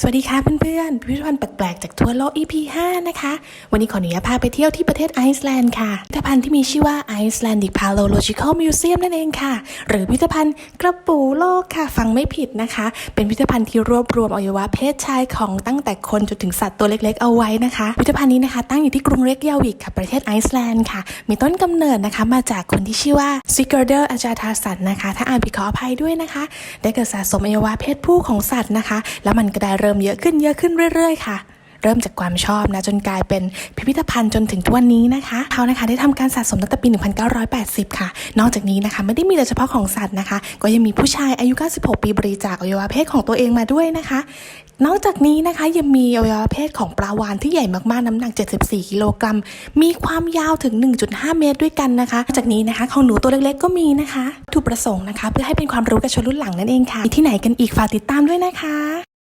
สวัสดีค่ะเพื่อนๆพิพิธภัณฑ์แปลกๆจากทั่วโลก EP 5 นะคะ วันนี้ขออนุญาตพาไปเที่ยวที่ประเทศไอซ์แลนด์ค่ะ พิพิธภัณฑ์ที่มีชื่อว่า Icelandic Paleological Museum นั่นเองค่ะ หรือพิพิธภัณฑ์กระปูโลกค่ะ ฟังไม่ผิดนะคะ เป็นพิพิธภัณฑ์ที่รวบรวมอวัยวะเพศชายของตั้งแต่คนจนถึงสัตว์ตัวเล็กๆ เอาไว้นะคะ พิพิธภัณฑ์นี้นะคะ ตั้งอยู่ที่กรุงเรกยาวิกค่ะ ประเทศไอซ์แลนด์ค่ะ มีต้นกำเนิดนะคะมาจากคนที่ชื่อว่าซิกเกอร์เดอร์อาจาทาสันนะคะ ถ้าอ่านผิดขออภัยด้วยนะคะ ได้เกิดสะสมอวัยวะเพศผู้ของสัตว์นะคะ แล้วมันก็ได้เริ่มเยอะขึ้นเยอะขึ้นเรื่อย ๆ ค่ะ เริ่มจากความชอบนะจนกลายเป็นพิพิธภัณฑ์จนถึงทุกวันนี้นะคะเขานะคะได้ทำการสะสมตั้งแต่ปี 1980 ค่ะ นอกจากนี้นะคะไม่ได้มีแต่เฉพาะของสัตว์นะคะ ก็ยังมีผู้ชายอายุ 96 ปีบริจาคอวัยวะเพศของตัวเองมาด้วยนะคะนอกจากนี้นะคะยังมีอวัยวะเพศของปลาวาฬที่ใหญ่มากๆ น้ำหนัก 74 กิโลกรัม มีความยาวถึง 1.5 เมตรด้วยกันนะคะนอกจากนี้นะคะของหนูตัวเล็กๆ ก็มีนะคะถูกประสงค์นะคะ เพื่อให้เป็นความรู้กับชนรุ่นหลังนั่นเองค่ะมีที่ไหนกันอีกฝากติดตามด้วยนะคะ